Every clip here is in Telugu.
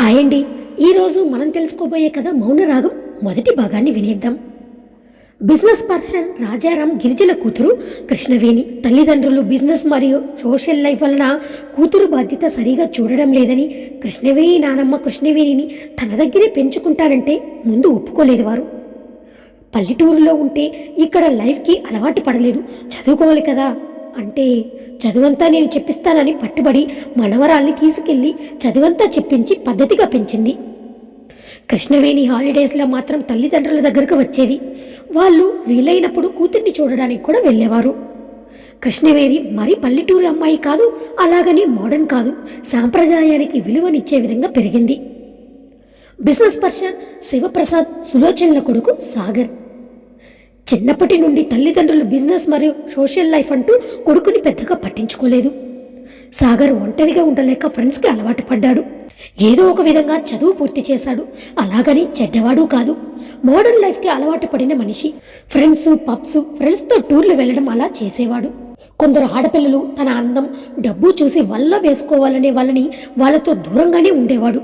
హాయ్ అండి. ఈరోజు మనం తెలుసుకోబోయే కథ మౌనరాగం. మొదటి భాగాన్ని వినేద్దాం. బిజినెస్ పర్సన్ రాజారాం గిరిజల కూతురు కృష్ణవేణి. తల్లిదండ్రులు బిజినెస్ మరియు సోషల్ లైఫ్ వలన కూతురు బాధ్యత సరిగా చూడడం లేదని కృష్ణవేణి నానమ్మ కృష్ణవేణిని తన దగ్గరే పెంచుకుంటానంటే ముందు ఒప్పుకోలేదు వారు. పల్లెటూరులో ఉంటే ఇక్కడ లైఫ్కి అలవాటు పడలేదు. చదువుకోవాలి కదా. అంటే చదువంతా నేను చెప్పిస్తానని పట్టుబడి మనవరాల్ని తీసుకెళ్ళి చదువంతా చెప్పించి పద్ధతిగా పెంచింది. కృష్ణవేణి హాలిడేస్లో మాత్రం తల్లిదండ్రుల దగ్గరకు వచ్చేది. వాళ్ళు వీలైనప్పుడు కూతుర్ని చూడడానికి కూడా వెళ్ళేవారు. కృష్ణవేణి మరి పల్లెటూరు అమ్మాయి కాదు అలాగని మోడర్న్ కాదు సాంప్రదాయానికి విలువనిచ్చే విధంగా పెరిగింది. బిజినెస్ పర్సన్ శివప్రసాద్ సులోచనల కొడుకు సాగర్. చిన్నప్పటి నుండి తల్లిదండ్రులు బిజినెస్ మరియు సోషల్ లైఫ్ అంటూ కొడుకుని పెద్దగా పట్టించుకోలేదు. సాగర్ ఒంటరిగా ఉండలేక ఫ్రెండ్స్కి అలవాటు పడ్డాడు. ఏదో ఒక విధంగా చదువు పూర్తి చేశాడు. అలాగని చెడ్డవాడు కాదు. మోడర్న్ లైఫ్కి అలవాటు పడిన మనిషి. ఫ్రెండ్స్ పబ్స్ ఫ్రెండ్స్తో టూర్లు వెళ్ళడం అలా చేసేవాడు. కొందరు ఆడపిల్లలు తన అందం డబ్బు చూసి వల్ల వేసుకోవాలనే వాళ్ళని వాళ్ళతో దూరంగానే ఉండేవాడు.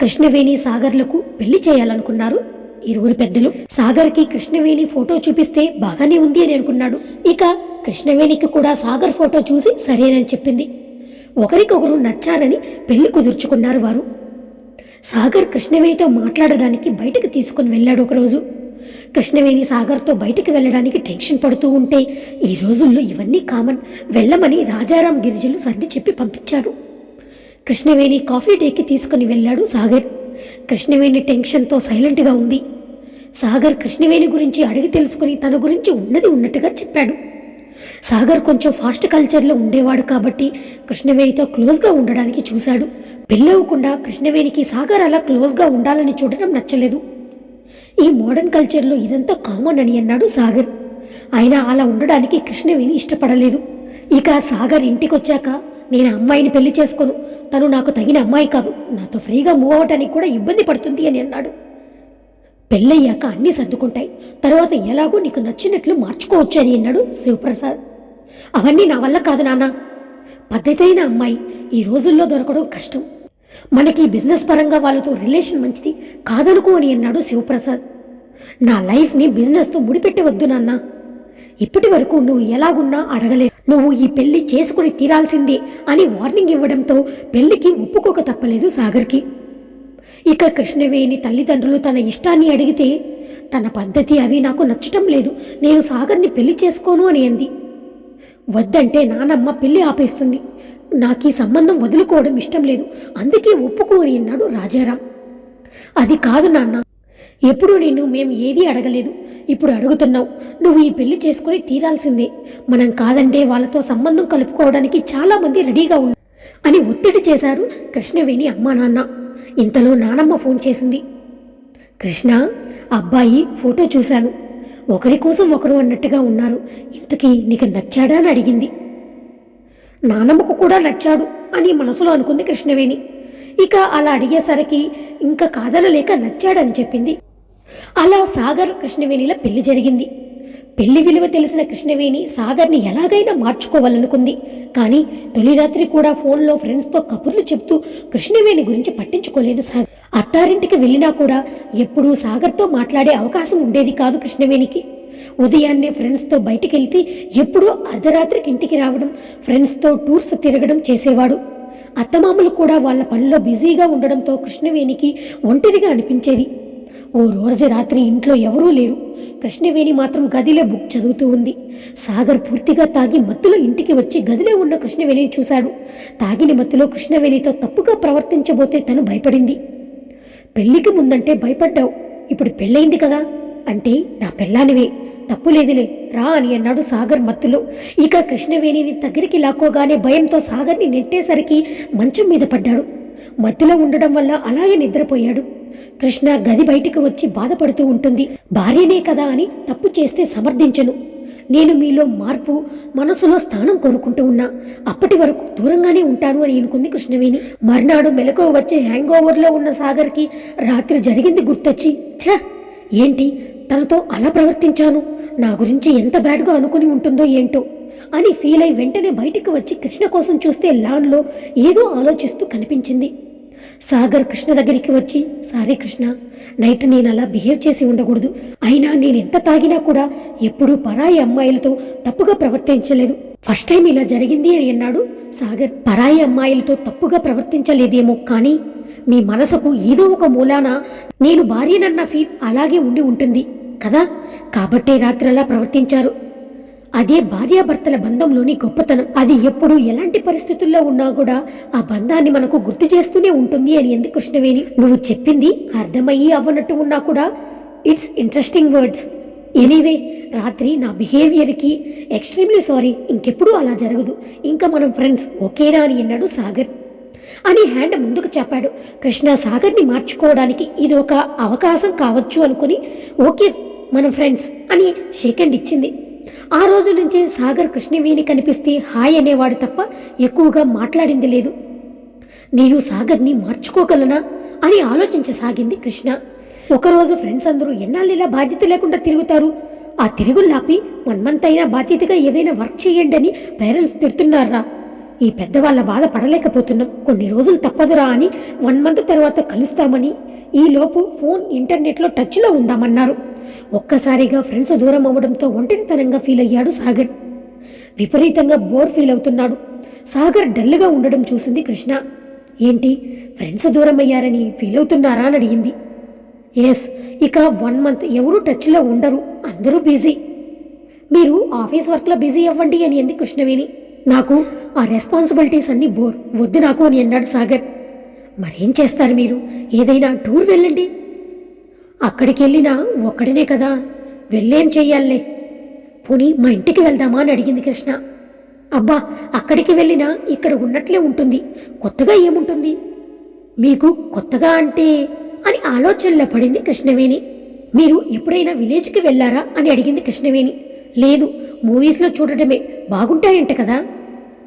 కృష్ణవేణి సాగర్లకు పెళ్ళి చేయాలనుకున్నారు. ఇరువురు పెద్దలు. సాగర్కి కృష్ణవేణి ఫోటో చూపిస్తే బాగానే ఉంది అని అనుకున్నాడు. ఇక కృష్ణవేణికి కూడా సాగర్ ఫోటో చూసి సరేనని చెప్పింది. ఒకరికొకరు నచ్చారని పెళ్ళి కుదుర్చుకున్నారు వారు. సాగర్ కృష్ణవేణితో మాట్లాడడానికి బయటకు తీసుకుని వెళ్ళాడు ఒకరోజు. కృష్ణవేణి సాగర్తో బయటకు వెళ్ళడానికి టెన్షన్ పడుతూ ఉంటే ఈ రోజుల్లో ఇవన్నీ కామన్. వెళ్ళమని రాజారాం గిరిజలు సర్ది చెప్పి పంపించారు. కృష్ణవేణి కాఫీ డేకి తీసుకుని వెళ్ళాడు సాగర్. కృష్ణవేణి టెన్షన్తో సైలెంట్గా ఉంది. సాగర్ కృష్ణవేణి గురించి అడిగి తెలుసుకుని తన గురించి ఉన్నది ఉన్నట్టుగా చెప్పాడు. సాగర్ కొంచెం ఫాస్ట్ కల్చర్లో ఉండేవాడు కాబట్టి కృష్ణవేణితో క్లోజ్గా ఉండడానికి చూశాడు. పెళ్ళవకుండా కృష్ణవేణికి సాగర్ అలా క్లోజ్గా ఉండాలని చూడటం నచ్చలేదు. ఈ మోడర్న్ కల్చర్లో ఇదంతా కామన్ అని అన్నాడు సాగర్. అయినా అలా ఉండడానికి కృష్ణవేణి ఇష్టపడలేదు. ఇక సాగర్ ఇంటికొచ్చాక నేను అమ్మాయిని పెళ్ళి చేసుకోను. తను నాకు తగిన అమ్మాయి కాదు. నాతో ఫ్రీగా మూవ్ అవ్వటానికి కూడా ఇబ్బంది పడుతుంది అని అన్నాడు. పెళ్ళయ్యాక అన్నీ సర్దుకుంటాయి. తర్వాత ఎలాగో నీకు నచ్చినట్లు మార్చుకోవచ్చు అని అన్నాడు శివప్రసాద్. అవన్నీ నా వల్ల కాదు నాన్న. పద్ధతైన అమ్మాయి ఈ రోజుల్లో దొరకడం కష్టం. మనకి బిజినెస్ పరంగా వాళ్ళతో రిలేషన్ మంచిది కాదనుకో అని అన్నాడు శివప్రసాద్. నా లైఫ్ని బిజినెస్తో ముడిపెట్టవద్దు నాన్న. ఇప్పటి వరకు నువ్వు ఎలాగున్నా అడగలేదు. నువ్వు ఈ పెళ్ళి చేసుకుని తీరాల్సిందే అని వార్నింగ్ ఇవ్వడంతో పెళ్ళికి ఒప్పుకోక తప్పలేదు సాగర్కి. ఇక కృష్ణవేణి తల్లిదండ్రులు తన ఇష్టాన్ని అడిగితే తన పద్ధతి అవి నాకు నచ్చటం లేదు నేను సాగర్ని పెళ్ళి చేసుకోను అని అంది. వద్దంటే నానమ్మ పెళ్ళి ఆపేస్తుంది నాకు ఈ సంబంధం వదులుకోవడం ఇష్టం లేదు అందుకే ఒప్పుకోని అన్నాడు రాజారాం. అది కాదు నాన్న ఎప్పుడూ నేను మేము ఏదీ అడగలేదు ఇప్పుడు అడుగుతున్నావు నువ్వు ఈ పెళ్ళి చేసుకుని తీరాల్సిందే. మనం కాదంటే వాళ్ళతో సంబంధం కలుపుకోవడానికి చాలా మంది రెడీగా ఉన్నారు అని ఒత్తిడి చేశారు కృష్ణవేణి అమ్మా నాన్న. ఇంతలో నానమ్మ ఫోన్ చేసింది. కృష్ణ అబ్బాయి ఫోటో చూశాను. ఒకరి కోసం ఒకరు అన్నట్టుగా ఉన్నారు. ఇంతకీ నీకు నచ్చాడా అని అడిగింది. నానమ్మకు కూడా నచ్చాడు అని మనసులో అనుకుంది కృష్ణవేణి. ఇక అలా అడిగేసరికి ఇంకా కాదనలేక నచ్చాడని చెప్పింది. అలా సాగర్ కృష్ణవేణిల పెళ్ళి జరిగింది. పెళ్ళి విలువ తెలిసిన కృష్ణవేణి సాగర్ని ఎలాగైనా మార్చుకోవాలనుకుంది. కానీ తొలి రాత్రి కూడా ఫోన్లో ఫ్రెండ్స్తో కబుర్లు చెప్తూ కృష్ణవేణి గురించి పట్టించుకోలేదు సాగర్. అత్తారింటికి వెళ్ళినా కూడా ఎప్పుడూ సాగర్తో మాట్లాడే అవకాశం ఉండేది కాదు కృష్ణవేణికి. ఉదయాన్నే ఫ్రెండ్స్తో బయటికి వెళ్తే ఎప్పుడూ అర్ధరాత్రికి ఇంటికి రావడం ఫ్రెండ్స్తో టూర్స్ తిరగడం చేసేవాడు. అత్తమామలు కూడా వాళ్ళ పనిలో బిజీగా ఉండడంతో కృష్ణవేణికి ఒంటరిగా అనిపించేది. ఓ రోజు రాత్రి ఇంట్లో ఎవరూ లేరు. కృష్ణవేణి మాత్రం గదిలో బుక్ చదువుతూ ఉంది. సాగర్ పూర్తిగా తాగి మత్తులో ఇంటికి వచ్చి గదిలో ఉన్న కృష్ణవేణిని చూశాడు. తాగిన మత్తులో కృష్ణవేణితో తప్పుగా ప్రవర్తించబోతే తను భయపడింది. పెళ్ళికి ముందంటే భయపడ్డావు. ఇప్పుడు పెళ్ళయింది కదా. అంటే నా పెళ్ళానివే. తప్పు లేదులే. రా అని అన్నాడు సాగర్ మత్తులో. ఇక కృష్ణవేణిని దగ్గరికి లాక్కోగానే భయంతో సాగర్ని నెట్టేసరికి మంచం మీద పడ్డాడు. మత్తులో ఉండడం వల్ల అలాగే నిద్రపోయాడు. కృష్ణ గది బయటికి వచ్చి బాధపడుతూ ఉంటుంది. భార్యనే కదా అని తప్పు చేస్తే సమర్థించను. నేను మీలో మార్పు మనసులో స్థానం కోరుకుంటూ ఉన్నా. అప్పటి వరకు దూరంగానే ఉంటాను అని అనుకుంది కృష్ణవేణి. మర్నాడు మెలకువ వచ్చే హ్యాంగ్ ఓవర్లో ఉన్న సాగర్కి రాత్రి జరిగింది గుర్తొచ్చి ఛ! ఏంటి? తనతో అలా ప్రవర్తించాను. నా గురించి ఎంత బ్యాడ్గా అనుకుని ఉంటుందో ఏంటో. అని ఫీల్ అయి వెంటనే బయటికి వచ్చి కృష్ణ కోసం చూస్తే లాన్లో ఏదో ఆలోచిస్తూ కనిపించింది. సాగర్ కృష్ణ దగ్గరికి వచ్చి సారీ కృష్ణ నైట్ నేను అలా బిహేవ్ చేసి ఉండకూడదు. అయినా నేను ఎంత తాగినా కూడా ఎప్పుడూ పరాయి అమ్మాయిలతో తప్పుగా ప్రవర్తించలేదు. ఫస్ట్ టైం ఇలా జరిగింది అని అన్నాడు సాగర్. పరాయి అమ్మాయిలతో తప్పుగా ప్రవర్తించలేదేమో కానీ మీ మనసుకు ఏదో ఒక మూలాన నేను భార్యనన్న ఫీల్ అలాగే ఉండి ఉంటుంది కదా. కాబట్టే రాత్రలా ప్రవర్తించారు. అదే భార్యాభర్తల బంధంలోని గొప్పతనం. అది ఎప్పుడు ఎలాంటి పరిస్థితుల్లో ఉన్నా కూడా ఆ బంధాన్ని మనకు గుర్తు చేస్తూనే ఉంటుంది అని ఎందుకు కృష్ణవేణి. నువ్వు చెప్పింది అర్థమయ్యి అవ్వనట్టు ఉన్నా కూడా ఇట్స్ ఇంట్రెస్టింగ్ వర్డ్స్. ఎనీవే రాత్రి నా బిహేవియర్కి ఎక్స్ట్రీమ్లీ సారీ ఇంకెప్పుడు అలా జరగదు. ఇంకా మనం ఫ్రెండ్స్ ఓకేనా అని అన్నాడు సాగర్. అని హ్యాండ్ ముందుకు చెప్పాడు కృష్ణ సాగర్ని మార్చుకోవడానికి ఇది ఒక అవకాశం కావచ్చు అనుకుని ఓకే మనం ఫ్రెండ్స్ అని షేక్ హ్యాండ్ ఇచ్చింది. ఆ రోజు నుంచి సాగర్ కృష్ణవేణి కనిపిస్తే హాయ్ అనేవాడు తప్ప ఎక్కువగా మాట్లాడింది లేదు. నేను సాగర్ని మార్చుకోగలనా అని ఆలోచించసాగింది కృష్ణ. ఒకరోజు ఫ్రెండ్స్ అందరూ ఎన్నాళ్ళు ఇలా బాధ్యత లేకుండా తిరుగుతారు? ఆ తిరుగులాపి వన్ మంత్ అయినా బాధ్యతగా ఏదైనా వర్క్ చేయండి అని పేరెంట్స్ తిడుతున్నారా? ఈ పెద్దవాళ్ళ బాధ పడలేకపోతున్నాం. కొన్ని రోజులు తప్పదురా అని వన్ మంత్ తర్వాత కలుస్తామని ఈలోపు ఫోన్ ఇంటర్నెట్లో టచ్లో ఉందామన్నారు. ఒక్కసారిగా ఫ్రెండ్స్ దూరం అవ్వడంతో ఒంటరితనంగా ఫీల్ అయ్యాడు సాగర్. విపరీతంగా బోర్ ఫీల్ అవుతున్నాడు. సాగర్ డల్గా ఉండడం చూసింది కృష్ణ. ఏంటి ఫ్రెండ్స్ దూరం అయ్యారని ఫీల్ అవుతున్నారా అని అడిగింది. ఎస్ ఇక వన్ మంత్ ఎవరు టచ్లో ఉండరు అందరూ బిజీ. మీరు ఆఫీస్ వర్క్లో బిజీ అవ్వండి అని అంది కృష్ణవేణి నాకు ఆ రెస్పాన్సిబిలిటీస్ అన్నీ బోర్ వద్దు నాకు అని అన్నాడు సాగర్. మరేం చేస్తారు మీరు? ఏదైనా టూర్ వెళ్ళండి. అక్కడికి వెళ్ళినా ఒక్కడినే కదా. వెళ్ళేం చెయ్యాలే. పోనీ మా ఇంటికి వెళ్దామా అని అడిగింది కృష్ణ. అబ్బా అక్కడికి వెళ్ళినా ఇక్కడ ఉన్నట్లే ఉంటుంది. కొత్తగా ఏముంటుంది? మీకు కొత్తగా అంటే? అని ఆలోచనలో పడింది కృష్ణవేణి. మీరు ఎప్పుడైనా విలేజ్కి వెళ్ళారా అని అడిగింది కృష్ణవేణి. లేదు మూవీస్లో చూడటమే బాగుంటాయంట కదా.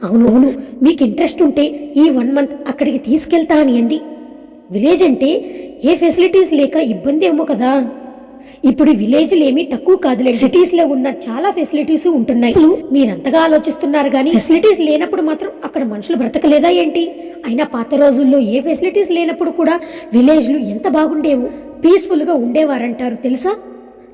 అవును అవును మీకు ఇంట్రెస్ట్ ఉంటే ఈ వన్ మంత్ అక్కడికి తీసుకెళ్తా అని అండి విలేజ్ అంటే ఏ ఫెసిలిటీస్ లేక ఇబ్బంది ఏమో కదా. ఇప్పుడు విలేజ్లు ఏమీ తక్కువ కాదులే. సిటీస్లో ఉన్న చాలా ఫెసిలిటీస్ ఉంటున్నాయి. అసలు మీరంతగా ఆలోచిస్తున్నారు కానీ ఫెసిలిటీస్ లేనప్పుడు మాత్రం అక్కడ మనుషులు బ్రతకలేదా ఏంటి? అయినా పాత రోజుల్లో ఏ ఫెసిలిటీస్ లేనప్పుడు కూడా విలేజ్లు ఎంత బాగుండేవు? పీస్ఫుల్గా ఉండేవారంటారు తెలుసా?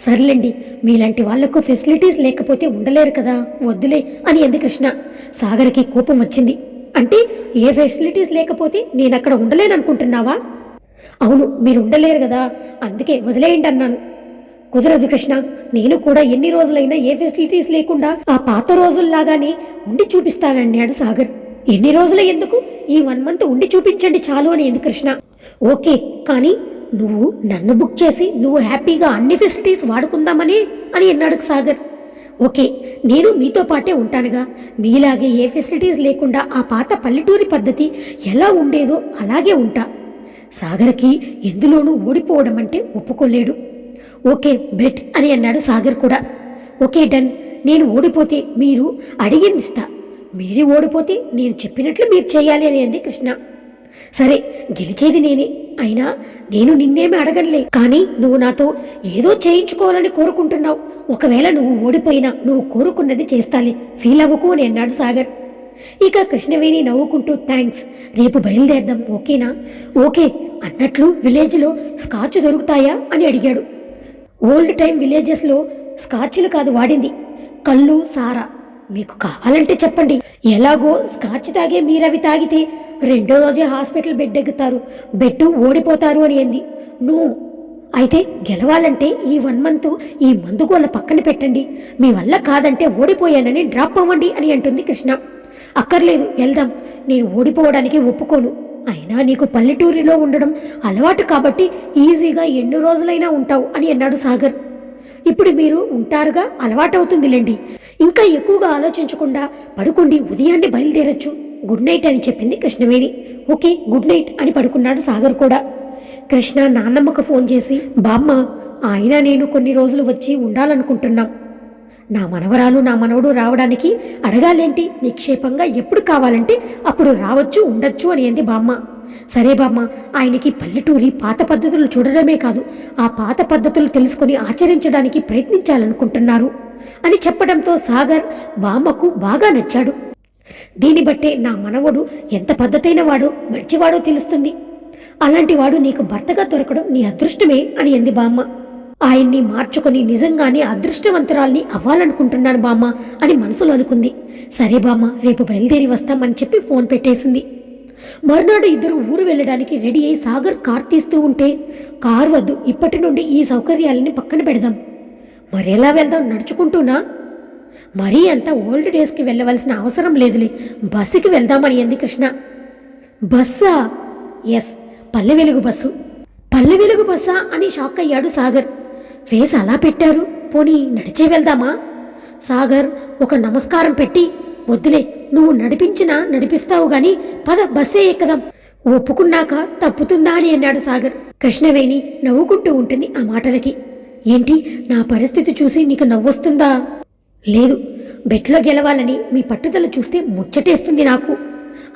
సర్లేండి మీలాంటి వాళ్ళకు ఫెసిలిటీస్ లేకపోతే ఉండలేరు కదా. వద్దులే అని అంది కృష్ణ. సాగర్కి కోపం వచ్చింది. అంటే ఏ ఫెసిలిటీస్ లేకపోతే నేను అక్కడ ఉండలేననుకుంటున్నావా? అవును మీరు ఉండలేరు కదా. అందుకే వదిలేయండి అన్నాను. కుదరదు కృష్ణ నేను కూడా ఎన్ని రోజులైనా ఏ ఫెసిలిటీస్ లేకుండా ఆ పాత రోజుల్లాగానే ఉండి చూపిస్తానన్నాడు సాగర్. ఎన్ని రోజులు ఎందుకు? ఈ వన్ మంత్ ఉండి చూపించండి చాలు అని ఎందుకు కృష్ణ. ఓకే కానీ నువ్వు నన్ను బుక్ చేసి నువ్వు హ్యాపీగా అన్ని ఫెసిలిటీస్ వాడుకుందామని అని అన్నాడు సాగర్. ఓకే నేను మీతో పాటే ఉంటానుగా. మీలాగే ఏ ఫెసిలిటీస్ లేకుండా ఆ పాత పల్లెటూరి పద్ధతి ఎలా ఉండేదో అలాగే ఉంటా. సాగర్కి ఎందులోనూ ఓడిపోవడం అంటే ఒప్పుకోలేడు. ఓకే బెట్ అని అన్నాడు సాగర్ కూడా. Okay done. నేను ఓడిపోతే మీరు అడిగింది ఇస్తా. మీరే ఓడిపోతే నేను చెప్పినట్లు మీరు చేయాలి అని అంది కృష్ణ. సరే గెలిచేది నేనే. అయినా నేను నిన్నేమి అడగనులే. కానీ నువ్వు నాతో ఏదో చేయించుకోవాలని కోరుకుంటున్నావు. ఒకవేళ నువ్వు ఓడిపోయినా నువ్వు కోరుకున్నది చేస్తాలే. ఫీల్ అవ్వకు అని అన్నాడు సాగర్. ఇక కృష్ణవేణి నవ్వుకుంటూ థ్యాంక్స్ రేపు బయలుదేరదాం ఓకేనా? ఓకే అన్నట్లు విలేజ్లో స్కాచ్ దొరుకుతాయా? అని అడిగాడు. ఓల్డ్ టైం విలేజెస్లో స్కాచ్లు కాదు వాడింది కళ్ళు సారా. మీకు కావాలంటే చెప్పండి ఎలాగో స్కాచ్ తాగే మీరవి తాగితే రెండో రోజే హాస్పిటల్ బెడ్ ఎక్కుతారు బెడ్ ఓడిపోతారు అని అంది. నువ్వు అయితే గెలవాలంటే ఈ వన్ మంత్ ఈ మందుగోళ్ళ పక్కన పెట్టండి. మీ వల్ల కాదంటే ఓడిపోయానని డ్రాప్ అవ్వండి అని అంటుంది కృష్ణ. అక్కర్లేదు వెళ్దాం. నేను ఓడిపోవడానికి ఒప్పుకోను. అయినా నీకు పల్లెటూరిలో ఉండడం అలవాటు కాబట్టి ఈజీగా ఎన్ని రోజులైనా ఉంటావు అని అన్నాడు సాగర్. ఇప్పుడు మీరు ఉంటారుగా అలవాటవుతుందిలేండి. ఇంకా ఎక్కువగా ఆలోచించకుండా పడుకోండి ఉదయాన్నే బయలుదేరొచ్చు. గుడ్ నైట్ అని చెప్పింది కృష్ణవేణి. ఓకే గుడ్ నైట్ అని పడుకున్నాడు సాగర్ కూడా. కృష్ణ నాన్నమ్మకు ఫోన్ చేసి బామ్మ ఆయన నేను కొన్ని రోజులు వచ్చి ఉండాలనుకుంటున్నాం. నా మనవరాలు నా మనవడు రావడానికి అడగాలేంటి? నిక్షేపంగా ఎప్పుడు కావాలంటే అప్పుడు రావచ్చు ఉండొచ్చు అని అంది బామ్మ. సరే బామ్మ ఆయనకి పల్లెటూరి పాత పద్ధతులు చూడడమే కాదు ఆ పాత పద్ధతులు తెలుసుకొని ఆచరించడానికి ప్రయత్నించాలనుకుంటున్నారు అని చెప్పడంతో సాగర్ బామ్మకు బాగా నచ్చాడు. దీన్ని బట్టే నా మనవడు ఎంత పద్ధతైన వాడో మంచివాడో తెలుస్తుంది. అలాంటి వాడు నీకు భర్తగా దొరకడం నీ అదృష్టమే అని అంది బామ్మ. ఆయన్ని మార్చుకొని నిజంగానే అదృష్టవంతురాల్ని అవ్వాలనుకుంటున్నాను బామ్మ అని మనసులో అనుకుంది. సరే బామ్మ రేపు బయలుదేరి వస్తామని చెప్పి ఫోన్ పెట్టేసింది. మరునాడు ఇద్దరు ఊరు వెళ్ళడానికి రెడీ అయి సాగర్ కార్ తీస్తూ ఉంటే కార్ వద్దు ఇప్పటి నుండి ఈ సౌకర్యాలని పక్కన పెడదాం. మరెలా వెళ్దాం నడుచుకుంటూనా? మరీ అంత ఓల్డ్ డేస్కి వెళ్ళవలసిన అవసరం లేదులే బస్సుకి వెళ్దామని అంది కృష్ణ. బస్సా? Yes Palle Velugu bus. పల్లె వెలుగు బస్సా అని షాక్ అయ్యాడు సాగర్. ఫేస్ అలా పెట్టారు. పోనీ నడిచే వెళ్దామా? సాగర్ ఒక నమస్కారం పెట్టి వద్దులే నువ్వు నడిపించినా నడిపిస్తావు గాని పద బస్సే ఎక్కదాం. ఒప్పుకున్నాక తప్పుతుందా అని అన్నాడు సాగర్. కృష్ణవేణి నవ్వుకుంటూ ఉంటుంది ఆ మాటలకి. ఏంటి నా పరిస్థితి చూసి నీకు నవ్వొస్తుందా? లేదు బెట్లో గెలవాలని మీ పట్టుదల చూస్తే ముచ్చటేస్తుంది నాకు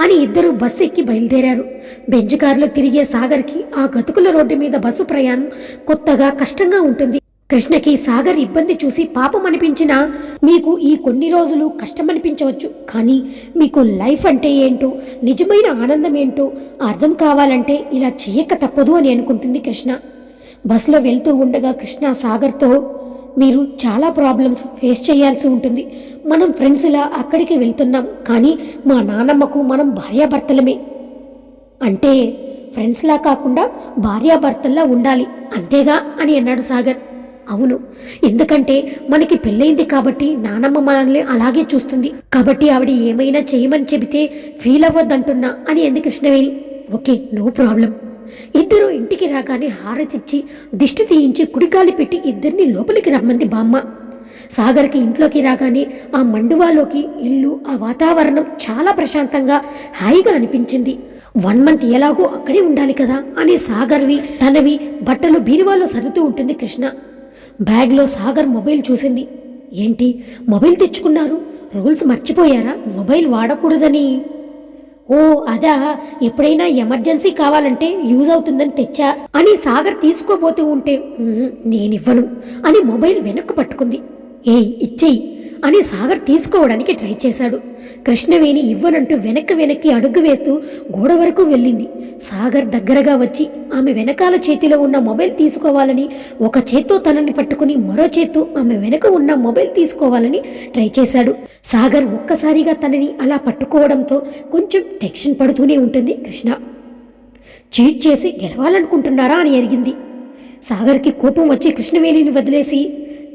అని ఇద్దరు బస్సు ఎక్కి బయలుదేరారు. బెంచ్ కారులో తిరిగే సాగర్కి ఆ గతుకుల రోడ్డు మీద బస్సు ప్రయాణం కొత్తగా కష్టంగా ఉంటుంది. కృష్ణకి సాగర్ ఇబ్బంది చూసి పాపం అనిపించినా మీకు ఈ కొన్ని రోజులు కష్టమనిపించవచ్చు. కానీ మీకు లైఫ్ అంటే ఏంటో నిజమైన ఆనందం ఏంటో అర్థం కావాలంటే ఇలా చేయక తప్పదు అని అనుకుంటుంది కృష్ణ. బస్సులో వెళ్తూ ఉండగా కృష్ణ సాగర్తో మీరు చాలా ప్రాబ్లమ్స్ ఫేస్ చేయాల్సి ఉంటుంది. మనం ఫ్రెండ్స్లా అక్కడికి వెళ్తున్నాం. కానీ మా నానమ్మకు మనం భార్యాభర్తలమే. అంటే ఫ్రెండ్స్లా కాకుండా భార్యాభర్తల్లా ఉండాలి. అంతేగా? అని అన్నాడు సాగర్. అవును. ఎందుకంటే మనకి పెళ్ళైంది కాబట్టి నానమ్మ మనల్ని అలాగే చూస్తుంది. కాబట్టి ఆవిడ ఏమైనా చేయమని చెబితే ఫీల్ అవ్వద్దంటున్నా అని అంది కృష్ణవేణి. Okay no problem. ఇద్దరు ఇంటికి రాగానే హారతిచ్చి దిష్టి తీయించి కుడికాలి పెట్టి ఇద్దరిని లోపలికి రమ్మంది బామ్మ. సాగర్కి ఇంట్లోకి రాగానే ఆ మండువాలోకి ఇల్లు ఆ వాతావరణం చాలా ప్రశాంతంగా హాయిగా అనిపించింది. వన్ మంత్ ఎలాగో అక్కడే ఉండాలి కదా అని సాగర్వి తనవి బట్టలు బీరువాలో సర్దుతూ ఉంటుంది కృష్ణ. బ్యాగ్లో సాగర్ మొబైల్ చూసింది. ఏంటి? మొబైల్ తెచ్చుకున్నారు? రూల్స్ మర్చిపోయారా? మొబైల్ వాడకూడదని. ఓ అదా. ఎప్పుడైనా ఎమర్జెన్సీ కావాలంటే యూజ్ అవుతుందని తెచ్చా? అని సాగర్ తీసుకోబోతూ ఉంటే నేనివ్వను అని మొబైల్ వెనక్కు పట్టుకుంది. ఏయ్ ఇచ్చేయి. అని సాగర్ తీసుకోవడానికి ట్రై చేశాడు. కృష్ణవేణి ఇవ్వనంటూ వెనక్కి వెనక్కి అడుగు వేస్తూ గోడ వరకు వెళ్ళింది. సాగర్ దగ్గరగా వచ్చి ఆమె వెనకాల చేతిలో ఉన్న మొబైల్ తీసుకోవాలని ఒక చేత్తో తనని పట్టుకుని మరో చేత్తో ఆమె వెనక ఉన్న మొబైల్ తీసుకోవాలని ట్రై చేశాడు. సాగర్ ఒక్కసారిగా తనని అలా పట్టుకోవడంతో కొంచెం టెన్షన్ పడుతూనే ఉంటుంది కృష్ణ. చీట్ చేసి గెలవాలనుకుంటున్నారా అని అడిగింది. సాగర్కి కోపం వచ్చి కృష్ణవేణిని వదిలేసి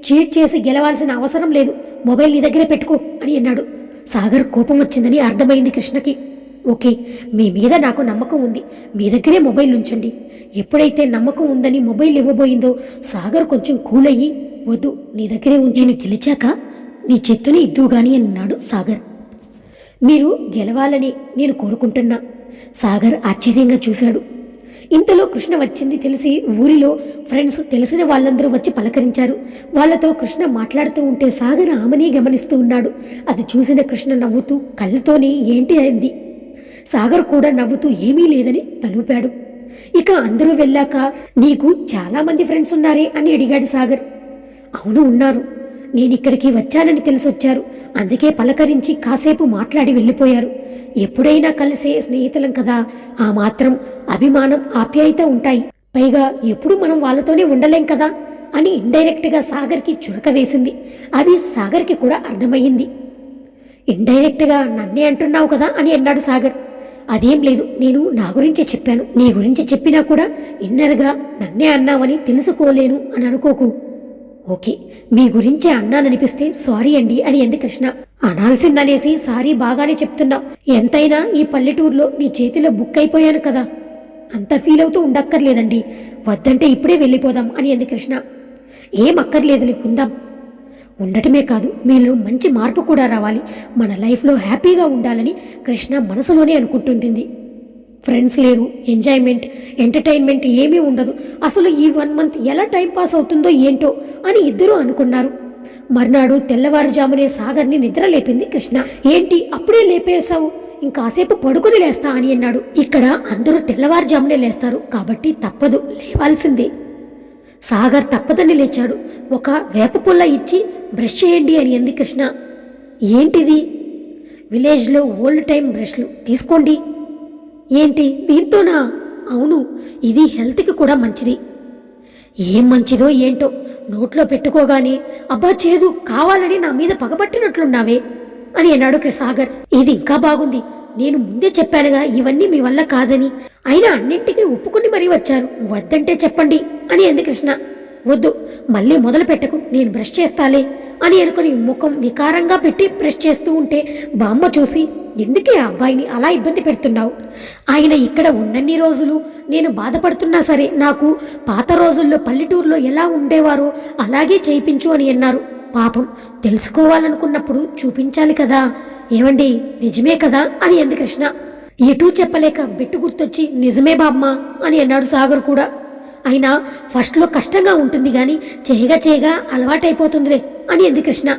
చీట్ చేసి గెలవాల్సిన అవసరం లేదు. మొబైల్ నీ దగ్గరే పెట్టుకో అని అన్నాడు. సాగర్ కోపం వచ్చిందని అర్థమైంది కృష్ణకి. ఓకే మీ మీద నాకు నమ్మకం ఉంది. మీ దగ్గరే మొబైల్ ఉంచండి. ఎప్పుడైతే నమ్మకం ఉందని మొబైల్ ఇవ్వబోయిందో సాగర్ కొంచెం కూల్ అయ్యి వద్దు నీ దగ్గరే ఉంచి. నేను గెలిచాక నీ చెత్తుని ఇద్దుగాని అన్నాడు సాగర్. మీరు గెలవాలని నేను కోరుకుంటున్నా. సాగర్ ఆశ్చర్యంగా చూశాడు. ఇంతలో కృష్ణ వచ్చింది తెలిసి ఊరిలో ఫ్రెండ్స్ తెలిసిన వాళ్ళందరూ వచ్చి పలకరించారు. వాళ్ళతో కృష్ణ మాట్లాడుతూ ఉంటే సాగర్ ఆమెని గమనిస్తూ ఉన్నాడు. అది చూసిన కృష్ణ నవ్వుతూ కళ్ళతోనే ఏంటి అయింది? సాగర్ కూడా నవ్వుతూ ఏమీ లేదని తలూపాడు. ఇక అందరూ వెళ్ళాక నీకు చాలా మంది ఫ్రెండ్స్ ఉన్నారే అని అడిగాడు సాగర్. అవును ఉన్నారు. నేను ఇక్కడికి వచ్చానని తెలిసొచ్చారు. అందుకే పలకరించి కాసేపు మాట్లాడి వెళ్ళిపోయారు. ఎప్పుడైనా కలిసే స్నేహితులం కదా. ఆ మాత్రం అభిమానం ఆప్యాయత ఉంటాయి. పైగా ఎప్పుడు మనం వాళ్ళతోనే ఉండలేం కదా అని ఇండైరెక్ట్గా సాగర్కి చురక వేసింది. అది సాగర్కి కూడా అర్థమయ్యింది. ఇండైరెక్ట్గా నన్నే అంటున్నావు కదా అని అన్నాడు సాగర్. అదేం లేదు నేను నా గురించి చెప్పాను. నీ గురించి చెప్పినా కూడా ఇన్నర్గా నన్నే అన్నావని తెలుసుకోలేను అని అనుకోకు. ఓకే మీ గురించే అన్నాననిపిస్తే సారీ అండి అని అంది కృష్ణ. అనాల్సిందనేసి సారీ బాగానే చెప్తున్నావు ఎంతైనా ఈ పల్లెటూరులో నీ చేతిలో బుక్ అయిపోయాను కదా. అంత ఫీల్ అవుతూ ఉండక్కర్లేదండి. వద్దంటే ఇప్పుడే వెళ్ళిపోదాం అని అంది కృష్ణ. ఏం అక్కర్లేదులే ఉందాం. ఉండటమే కాదు మీలో మంచి మార్పు కూడా రావాలి. మన లైఫ్లో హ్యాపీగా ఉండాలని కృష్ణ మనసులోనే అనుకుంటుంటుంది. ఫ్రెండ్స్ లేరు ఎంజాయ్మెంట్ ఎంటర్టైన్మెంట్ ఏమీ ఉండదు. అసలు ఈ వన్ మంత్ ఎలా టైం పాస్ అవుతుందో ఏంటో అని ఇద్దరూ అనుకున్నారు. మర్నాడు తెల్లవారుజామునే సాగర్ని నిద్ర లేపింది కృష్ణ. ఏంటి అప్పుడే లేపేశావు? ఇంకాసేపు పడుకుని లేస్తా అని అన్నాడు. ఇక్కడ అందరూ తెల్లవారుజామునే లేస్తారు కాబట్టి తప్పదు లేవాల్సిందే. సాగర్ తప్పదని లేచాడు. ఒక వేప పుల్ల ఇచ్చి బ్రష్ చేయండి అని అంది కృష్ణ. ఏంటిది? విలేజ్లో ఓల్డ్ టైం బ్రష్లు. తీసుకోండి ఏంటి దీంతోనా? అవును ఇది హెల్త్కి కూడా మంచిది. ఏం మంచిదో ఏంటో నోట్లో పెట్టుకోగానే అబ్బా చేదు కావాలని నా మీద పగబట్టినట్లున్నావే అని అన్నాడు కృ- సాగర్ ఇది ఇంకా బాగుంది. నేను ముందే చెప్పానుగా ఇవన్నీ మీ వల్ల కాదని. అయినా అన్నింటికీ ఒప్పుకుని మరీ వచ్చాను వద్దంటే చెప్పండి అని అంది కృష్ణ. వద్దు మళ్ళీ మొదలు పెట్టకు నేను బ్రష్ చేస్తాలే అని అనుకుని ముఖం వికారంగా పెట్టి బ్రష్ చేస్తూ ఉంటే బామ్మ చూసి ఎందుకే ఆ అబ్బాయిని అలా ఇబ్బంది పెడుతున్నావు? ఆయన ఇక్కడ ఉన్నన్ని రోజులు నేను బాధపడుతున్నా సరే నాకు పాత రోజుల్లో పల్లెటూరులో ఎలా ఉండేవారో అలాగే చేయించు అని అన్నారు. పాపం తెలుసుకోవాలనుకున్నప్పుడు చూపించాలి కదా. ఏమండి నిజమే కదా? అని అంది కృష్ణ. ఎటూ చెప్పలేక బెట్టు గుర్తొచ్చి నిజమే బామ్మ అని అన్నాడు సాగర్ కూడా. అయినా ఫస్ట్లో కష్టంగా ఉంటుంది కానీ చేయగా చేయగా అలవాటైపోతుందిలే అని అంది కృష్ణ.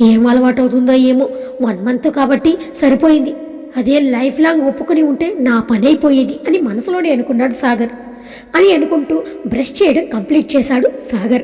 ఏం అలవాటు అవుతుందో ఏమో వన్ మంత్ కాబట్టి సరిపోయింది. అదే లైఫ్ లాంగ్ ఒప్పుకొని ఉంటే నా పని అయిపోయేది అని మనసులోనే అనుకున్నాడు సాగర్. అని అనుకుంటూ బ్రష్ చేయడం కంప్లీట్ చేశాడు సాగర్.